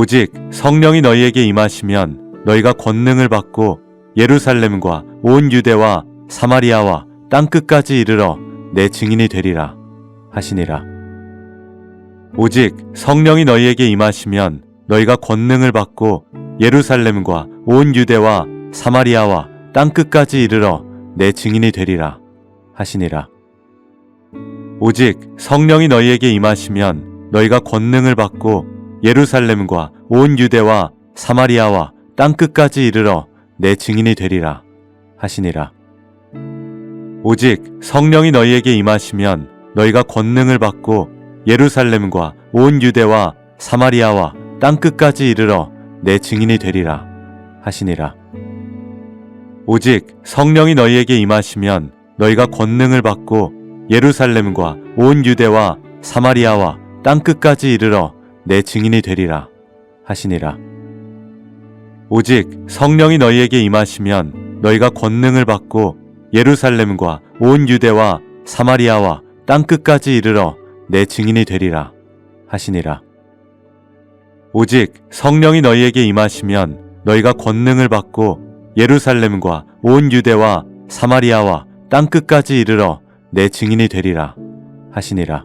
오직 성령이 너희에게 임하시면 너희가 권능을 받고 예루살렘과 온 유대와 사마리아와 땅 끝까지 이르러 내 증인이 되리라 하시니라. 오직 성령이 너희에게 임하시면 너희가 권능을 받고 예루살렘과 온 유대와 사마리아와 땅 끝까지 이르러 내 증인이 되리라 하시니라. 오직 성령이 너희에게 임하시면 너희가 권능을 받고 예루살렘과 온 유대와 사마리아와 땅 끝까지 이르러 내 증인이 되리라 하시니라. 오직 성령이 너희에게 임하시면 너희가 권능을 받고 예루살렘과 온 유대와 사마리아와 땅 끝까지 이르러 내 증인이 되리라 하시니라. 오직 성령이 너희에게 임하시면 너희가 권능을 받고 예루살렘과 온 유대와 사마리아와 땅 끝까지 이르러 내 증인이 되리라 하시니라. 오직 성령이 너희에게 임하시면 너희가 권능을 받고 예루살렘과 온 유대와 사마리아와 땅 끝까지 이르러 내 증인이 되리라 하시니라. 오직 성령이 너희에게 임하시면 너희가 권능을 받고 예루살렘과 온 유대와 사마리아와 땅 끝까지 이르러 내 증인이 되리라 하시니라.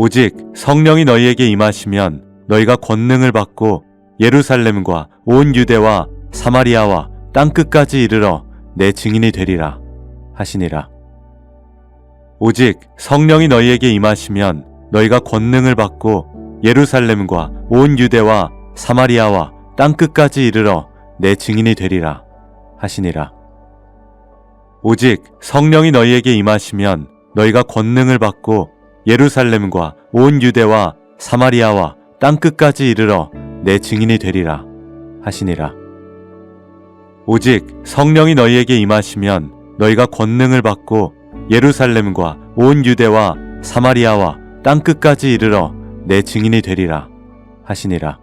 오직 성령이 너희에게 임하시면 너희가 권능을 받고 예루살렘과 온 유대와 사마리아와 땅 끝까지 이르러 내 증인이 되리라 하시니라. 오직 성령이 너희에게 임하시면 너희가 권능을 받고 예루살렘과 온 유대와 사마리아와 땅 끝까지 이르러 내 증인이 되리라 하시니라. 오직 성령이 너희에게 임하시면 너희가 권능을 받고 예루살렘과 온 유대와 사마리아와 땅 끝까지 이르러 내 증인이 되리라 하시니라. 오직 성령이 너희에게 임하시면 너희가 권능을 받고 예루살렘과 온 유대와 사마리아와 땅 끝까지 이르러 내 증인이 되리라 하시니라.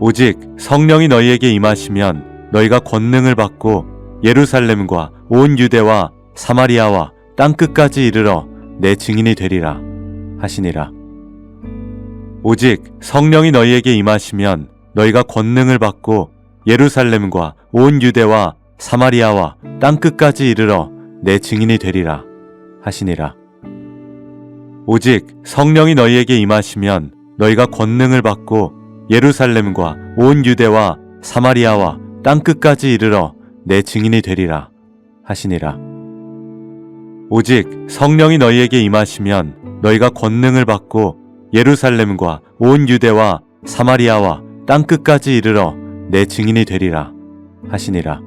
오직 성령이 너희에게 임하시면 너희가 권능을 받고 예루살렘과 온 유대와 사마리아와 땅 끝까지 이르러 내 증인이 되리라 하시니라. 오직 성령이 너희에게 임하시면 너희가 권능을 받고 예루살렘과 온 유대와 사마리아와 땅 끝까지 이르러 내 증인이 되리라 하시니라. 오직 성령이 너희에게 임하시면 너희가 권능을 받고 예루살렘과 온 유대와 사마리아와 땅 끝까지 이르러 내 증인이 되리라 하시니라. 오직 성령이 너희에게 임하시면 너희가 권능을 받고 예루살렘과 온 유대와 사마리아와 땅 끝까지 이르러 내 증인이 되리라 하시니라.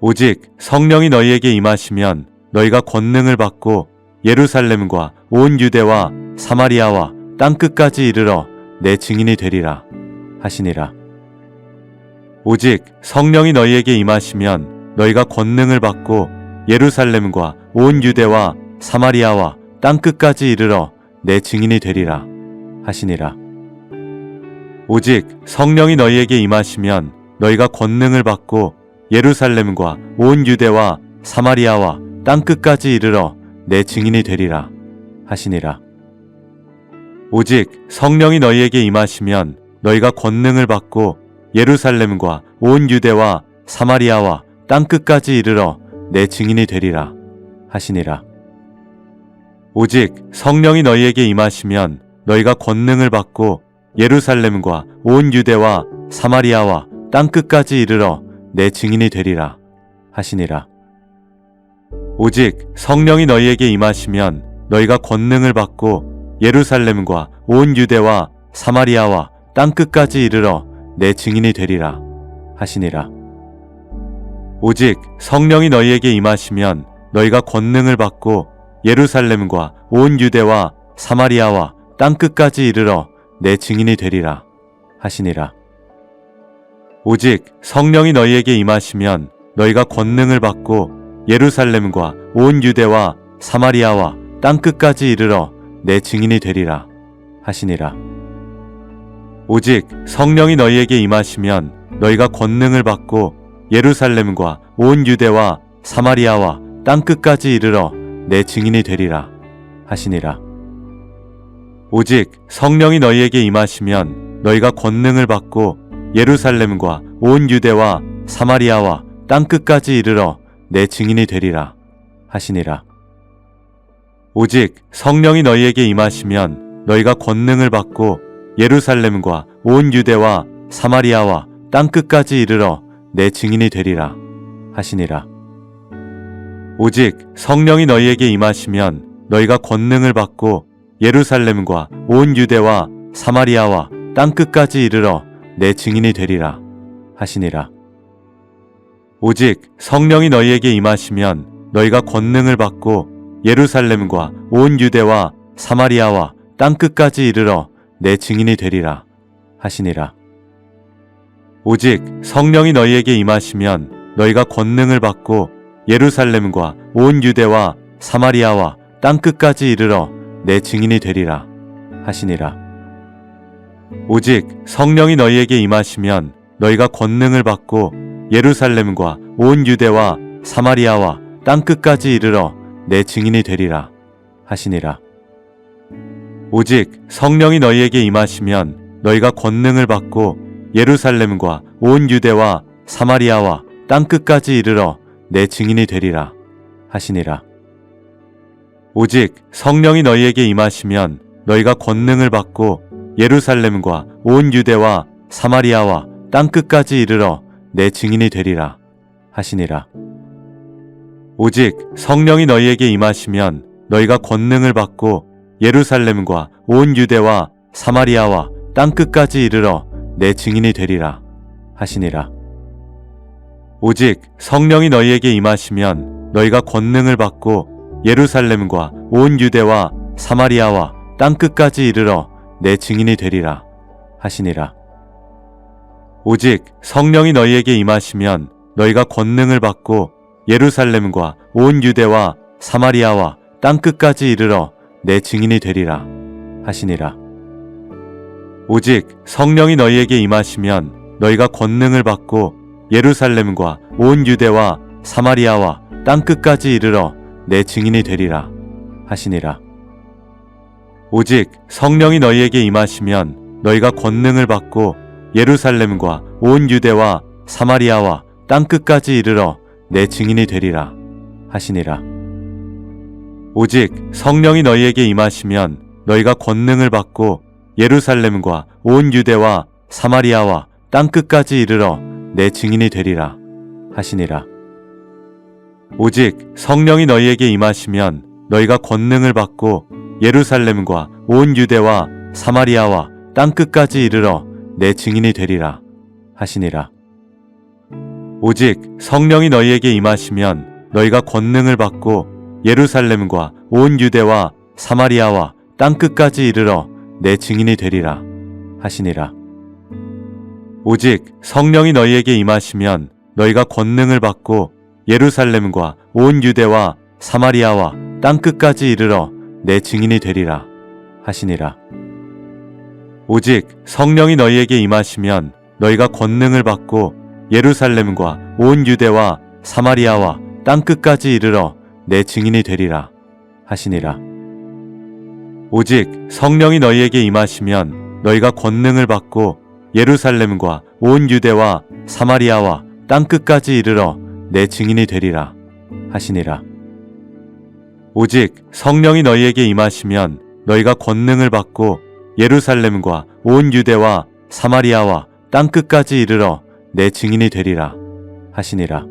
오직 성령이 너희에게 임하시면 너희가 권능을 받고 예루살렘과 온 유대와 사마리아와 땅 끝까지 이르러 내 증인이 되리라 하시니라. 오직 성령이 너희에게 임하시면 너희가 권능을 받고 예루살렘과 온 유대와 사마리아와 땅 끝까지 이르러 내 증인이 되리라 하시니라. 오직 성령이 너희에게 임하시면 너희가 권능을 받고 예루살렘과 온 유대와 사마리아와 땅 끝까지 이르러 내 증인이 되리라 하시니라. 오직 성령이 너희에게 임하시면 너희가 권능을 받고 예루살렘과 온 유대와 사마리아와 땅 끝까지 이르러 내 증인이 되리라 하시니라. 오직 성령이 너희에게 임하시면 너희가 권능을 받고 예루살렘과 온 유대와 사마리아와 땅 끝까지 이르러 내 증인이 되리라 하시니라. 오직 성령이 너희에게 임하시면 너희가 권능을 받고 예루살렘과 온 유대와 사마리아와 땅 끝까지 이르러 내 증인이 되리라 하시니라. 오직 성령이 너희에게 임하시면 너희가 권능을 받고 예루살렘과 온 유대와 사마리아와 땅 끝까지 이르러 내 증인이 되리라 하시니라. 오직 성령이 너희에게 임하시면 너희가 권능을 받고 예루살렘과 온 유대와 사마리아와 땅 끝까지 이르러 내 증인이 되리라 하시니라. 오직 성령이 너희에게 임하시면 너희가 권능을 받고 예루살렘과 온 유대와 사마리아와 땅 끝까지 이르러 내 증인이 되리라 하시니라. 오직 성령이 너희에게 임하시면 너희가 권능을 받고 예루살렘과 온 유대와 사마리아와 땅 끝까지 이르러 내 증인이 되리라 하시니라. 오직 성령이 너희에게 임하시면 너희가 권능을 받고 예루살렘과 온 유대와 사마리아와 땅 끝까지 이르러 내 증인이 되리라 하시니라. 오직 성령이 너희에게 임하시면 너희가 권능을 받고 예루살렘과 온 유대와 사마리아와 땅 끝까지 이르러 내 증인이 되리라 하시니라. 오직 성령이 너희에게 임하시면 너희가 권능을 받고 예루살렘과 온 유대와 사마리아와 땅 끝까지 이르러 내 증인이 되리라 하시니라. 오직 성령이 너희에게 임하시면 너희가 권능을 받고 예루살렘과 온 유대와 사마리아와 땅 끝까지 이르러 내 증인이 되리라 하시니라. 오직 성령이 너희에게 임하시면 너희가 권능을 받고 예루살렘과 온 유대와 사마리아와 땅 끝까지 이르러 내 증인이 되리라 하시니라. 오직 성령이 너희에게 임하시면 너희가 권능을 받고 예루살렘과 온 유대와 사마리아와 땅 끝까지 이르러 내 증인이 되리라 하시니라. 오직 성령이 너희에게 임하시면 너희가 권능을 받고 예루살렘과 온 유대와 사마리아와 땅 끝까지 이르러 내 증인이 되리라 하시니라. 오직 성령이 너희에게 임하시면 너희가 권능을 받고 예루살렘과 온 유대와 사마리아와 땅 끝까지 이르러 내 증인이 되리라 하시니라. 오직 성령이 너희에게 임하시면 너희가 권능을 받고 예루살렘과 온 유대와 사마리아와 땅 끝까지 이르러 내 증인이 되리라 하시니라. 오직 성령이 너희에게 임하시면 너희가 권능을 받고 예루살렘과 온 유대와 사마리아와 땅 끝까지 이르러 내 증인이 되리라 하시니라. 오직 성령이 너희에게 임하시면 너희가 권능을 받고 예루살렘과 온 유대와 사마리아와 땅 끝까지 이르러 내 증인이 되리라 하시니라. 오직 성령이 너희에게 임하시면 너희가 권능을 받고 예루살렘과 온 유대와 사마리아와 땅 끝까지 이르러 내 증인이 되리라 하시니라. 오직 성령이 너희에게 임하시면 너희가 권능을 받고 예루살렘과 온 유대와 사마리아와 땅 끝까지 이르러 내 증인이 되리라 하시니라. 오직 성령이 너희에게 임하시면 너희가 권능을 받고 예루살렘과 온 유대와 사마리아와 땅 끝까지 이르러 내 증인이 되리라 하시니라. 오직 성령이 너희에게 임하시면 너희가 권능을 받고 예루살렘과 온 유대와 사마리아와 땅 끝까지 이르러 내 증인이 되리라 하시니라. 오직 성령이 너희에게 임하시면 너희가 권능을 받고 예루살렘과 온 유대와 사마리아와 땅 끝까지 이르러 내 증인이 되리라 하시니라. 오직 성령이 너희에게 임하시면 너희가 권능을 받고 예루살렘과 온 유대와 사마리아와 땅 끝까지 이르러 내 증인이 되리라 하시니라. 오직 성령이 너희에게 임하시면 너희가 권능을 받고 예루살렘과 온 유대와 사마리아와 땅 끝까지 이르러 내 증인이 되리라 하시니라. 오직 성령이 너희에게 임하시면 너희가 권능을 받고 예루살렘과 온 유대와 사마리아와 땅 끝까지 이르러 내 증인이 되리라 하시니라.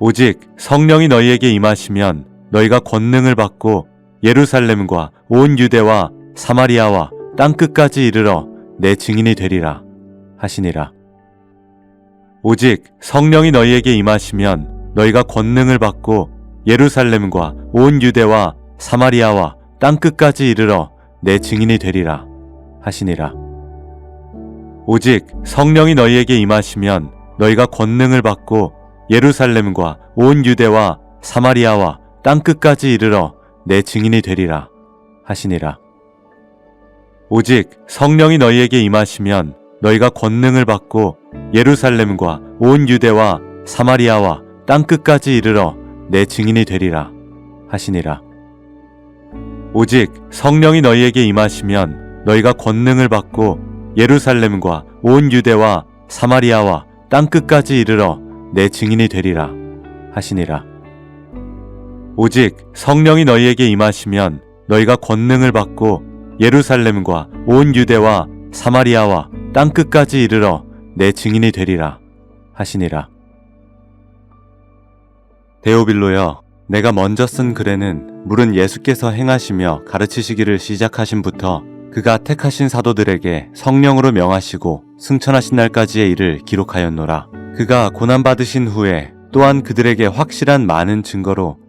오직 성령이 너희에게 임하시면 너희가 권능을 받고 예루살렘과 온 유대와 사마리아와 땅 끝까지 이르러 내 증인이 되리라 하시니라. 오직 성령이 너희에게 임하시면 너희가 권능을 받고 예루살렘과 온 유대와 사마리아와 땅 끝까지 이르러 내 증인이 되리라 하시니라. 오직 성령이 너희에게 임하시면 너희가 권능을 받고 예루살렘과 온 유대와 사마리아와 땅 끝까지 이르러 내 증인이 되리라 하시니라. 오직 성령이 너희에게 임하시면 너희가 권능을 받고 예루살렘과 온 유대와 사마리아와 땅 끝까지 이르러 내 증인이 되리라 하시니라. 오직 성령이 너희에게 임하시면 너희가 권능을 받고 예루살렘과 온 유대와 사마리아와 땅 끝까지 이르러 내 증인이 되리라 하시니라. 오직 성령이 너희에게 임하시면 너희가 권능을 받고 예루살렘과 온 유대와 사마리아와 땅 끝까지 이르러 내 증인이 되리라 하시니라. 데오빌로여, 내가 먼저 쓴 글에는 물은 예수께서 행하시며 가르치시기를 시작하신부터 그가 택하신 사도들에게 성령으로 명하시고 승천하신 날까지의 일을 기록하였노라. 그가 고난받으신 후에 또한 그들에게 확실한 많은 증거로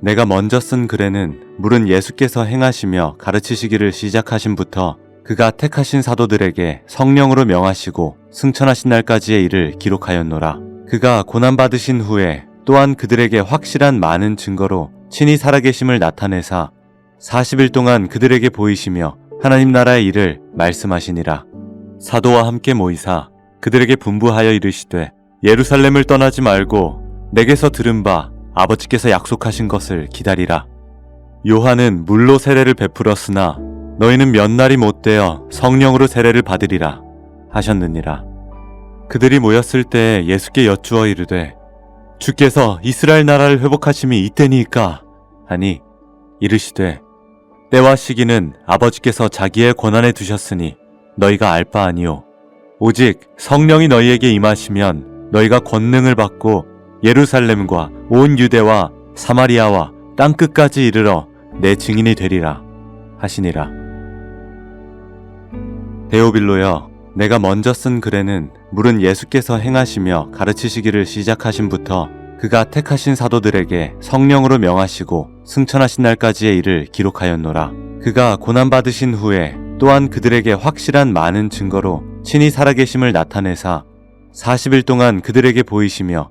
내가 먼저 쓴 글에는 물은 예수께서 행하시며 가르치시기를 시작하신부터 그가 택하신 사도들에게 성령으로 명하시고 승천하신 날까지의 일을 기록하였노라. 그가 고난받으신 후에 또한 그들에게 확실한 많은 증거로 친히 살아계심을 나타내사 40일 동안 그들에게 보이시며 하나님 나라의 일을 말씀하시니라. 사도와 함께 모이사 그들에게 분부하여 이르시되 예루살렘을 떠나지 말고 내게서 들은 바 아버지께서 약속하신 것을 기다리라. 요한은 물로 세례를 베풀었으나 너희는 몇 날이 못되어 성령으로 세례를 받으리라 하셨느니라. 그들이 모였을 때 예수께 여쭈어 이르되 주께서 이스라엘 나라를 회복하심이 이때니까 하니 이르시되 때와 시기는 아버지께서 자기의 권한에 두셨으니 너희가 알 바 아니요 오직 성령이 너희에게 임하시면 너희가 권능을 받고 예루살렘과 온 유대와 사마리아와 땅 끝까지 이르러 내 증인이 되리라 하시니라. 데오빌로여, 내가 먼저 쓴 글에는 물은 예수께서 행하시며 가르치시기를 시작하신부터 그가 택하신 사도들에게 성령으로 명하시고 승천하신 날까지의 일을 기록하였노라. 그가 고난받으신 후에 또한 그들에게 확실한 많은 증거로 친히 살아계심을 나타내사 40일 동안 그들에게 보이시며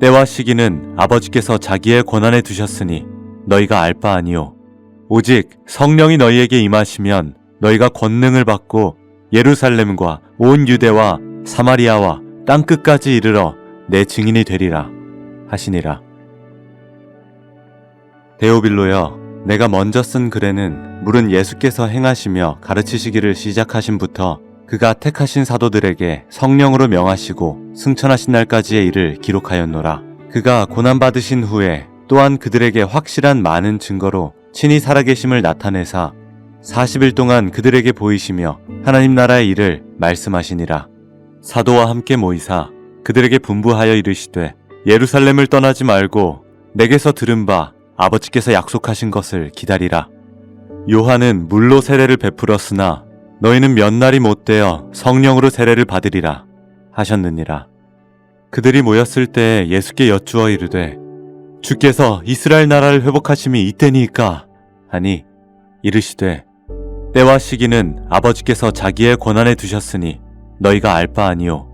때와 시기는 아버지께서 자기의 권한에 두셨으니 너희가 알 바 아니요 오직 성령이 너희에게 임하시면 너희가 권능을 받고 예루살렘과 온 유대와 사마리아와 땅 끝까지 이르러 내 증인이 되리라 하시니라. 데오빌로여, 내가 먼저 쓴 글에는 물은 예수께서 행하시며 가르치시기를 시작하신부터 그가 택하신 사도들에게 성령으로 명하시고 승천하신 날까지의 일을 기록하였노라. 그가 고난받으신 후에 또한 그들에게 확실한 많은 증거로 친히 살아계심을 나타내사 40일 동안 그들에게 보이시며 하나님 나라의 일을 말씀하시니라. 사도와 함께 모이사 그들에게 분부하여 이르시되 예루살렘을 떠나지 말고 내게서 들은 바 아버지께서 약속하신 것을 기다리라. 요한은 물로 세례를 베풀었으나 너희는 몇 날이 못되어 성령으로 세례를 받으리라 하셨느니라. 그들이 모였을 때 예수께 여쭈어 이르되 주께서 이스라엘 나라를 회복하심이 이때니까 하니 이르시되 때와 시기는 아버지께서 자기의 권한에 두셨으니 너희가 알 바 아니요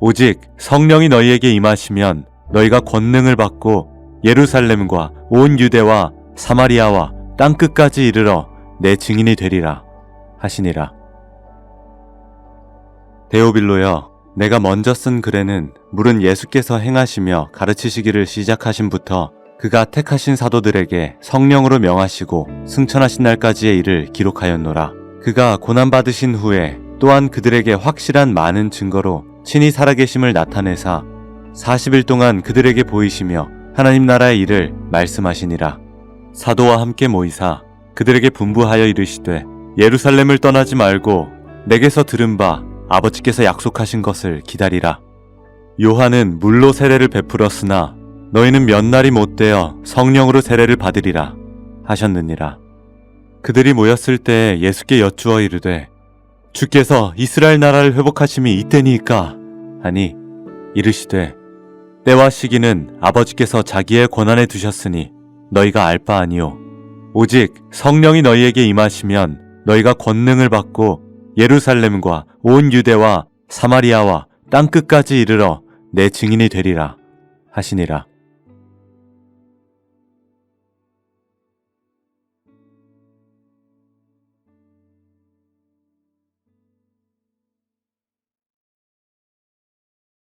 오직 성령이 너희에게 임하시면 너희가 권능을 받고 예루살렘과 온 유대와 사마리아와 땅 끝까지 이르러 내 증인이 되리라 하시니라. 데오빌로여, 내가 먼저 쓴 글에는 물은 예수께서 행하시며 가르치시기를 시작하신부터 그가 택하신 사도들에게 성령으로 명하시고 승천하신 날까지의 일을 기록하였노라. 그가 고난받으신 후에 또한 그들에게 확실한 많은 증거로 친히 살아계심을 나타내사 40일 동안 그들에게 보이시며 하나님 나라의 일을 말씀하시니라. 사도와 함께 모이사 그들에게 분부하여 이르시되 예루살렘을 떠나지 말고 내게서 들은 바 아버지께서 약속하신 것을 기다리라. 요한은 물로 세례를 베풀었으나 너희는 몇 날이 못 되어 성령으로 세례를 받으리라 하셨느니라. 그들이 모였을 때 예수께 여쭈어 이르되 주께서 이스라엘 나라를 회복하심이 이때니까 하니 이르시되 때와 시기는 아버지께서 자기의 권한에 두셨으니 너희가 알 바 아니요 오직 성령이 너희에게 임하시면 너희가 권능을 받고 예루살렘과 온 유대와 사마리아와 땅 끝까지 이르러 내 증인이 되리라 하시니라